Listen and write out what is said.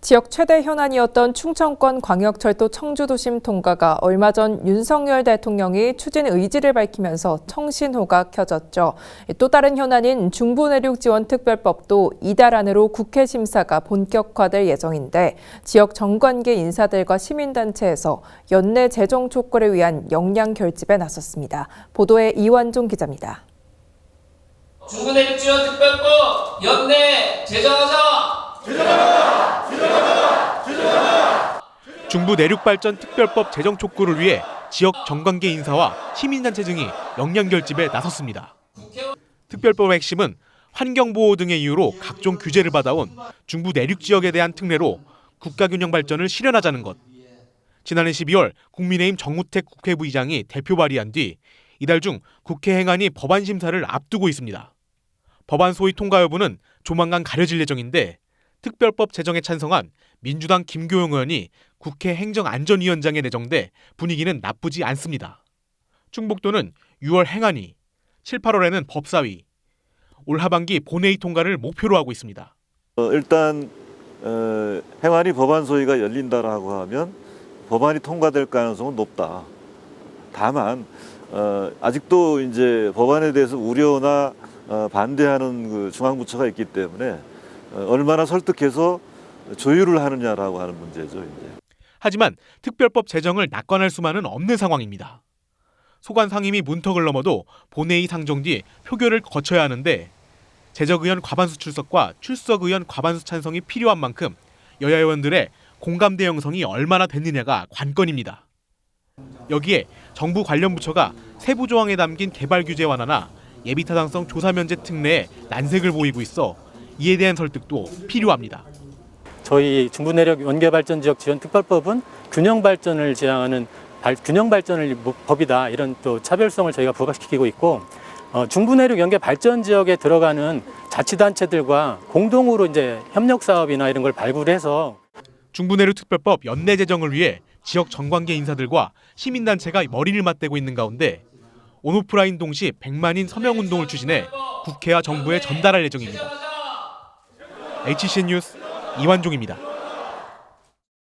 지역 최대 현안이었던 충청권 광역철도 청주도심 통과가 얼마 전 윤석열 대통령이 추진 의지를 밝히면서 청신호가 켜졌죠. 또 다른 현안인 중부내륙 지원 특별법도 이달 안으로 국회 심사가 본격화될 예정인데 지역 정관계 인사들과 시민단체에서 연내 재정 촉구를 위한 역량 결집에 나섰습니다. 보도에 이완종 기자입니다. 중부내륙지원 특별법 연내 제정하자. 중부 내륙발전 특별법 제정 촉구를 위해 지역 정관계 인사와 시민단체 등이 역량 결집에 나섰습니다. 특별법의 핵심은 환경보호 등의 이유로 각종 규제를 받아온 중부 내륙 지역에 대한 특례로 국가균형 발전을 실현하자는 것. 지난해 12월 국민의힘 정우택 국회 부의장이 대표 발의한 뒤 이달 중 국회 행안위 법안 심사를 앞두고 있습니다. 법안 소위 통과 여부는 조만간 가려질 예정인데 특별법 제정에 찬성한 민주당 김교영 의원이 국회 행정안전위원장에 내정돼 분위기는 나쁘지 않습니다. 충북도는 6월 행안위, 7, 8월에는 법사위, 올 하반기 본회의 통과를 목표로 하고 있습니다. 어, 일단 어, 행안위 법안 소위가 열린다라고 하면 법안이 통과될 가능성은 높다. 다만 어, 아직도 이제 법안에 대해서 우려나 어, 반대하는 그 중앙부처가 있기 때문에 어, 얼마나 설득해서 조율을 하느냐라고 하는 문제죠. 이제. 하지만 특별법 제정을 낙관할 수만은 없는 상황입니다. 소관 상임위 문턱을 넘어도 본회의 상정 뒤 표결을 거쳐야 하는데 재적 의원 과반수 출석과 출석 의원 과반수 찬성이 필요한 만큼 여야 의원들의 공감대 형성이 얼마나 됐느냐가 관건입니다. 여기에 정부 관련 부처가 세부 조항에 담긴 개발 규제 완화나 예비 타당성 조사 면제 특례에 난색을 보이고 있어 이에 대한 설득도 필요합니다. 저희 중부내륙 원개발전 지역 지원 특별법은 균형 발전을 지향하는 발- 균형 발전을 뭐 법이다 이런 또 차별성을 저희가 부각시키고 있고 어, 중부내륙 연계 발전 지역에 들어가는 자치단체들과 공동으로 이제 협력 사업이나 이런 걸 발굴해서 중부내륙 특별법 연내 제정을 위해 지역 정관계 인사들과 시민단체가 머리를 맞대고 있는 가운데 온오프라인 동시 100만인 서명 운동을 추진해 국회와 정부에 전달할 예정입니다. HCN 뉴스 이완종입니다.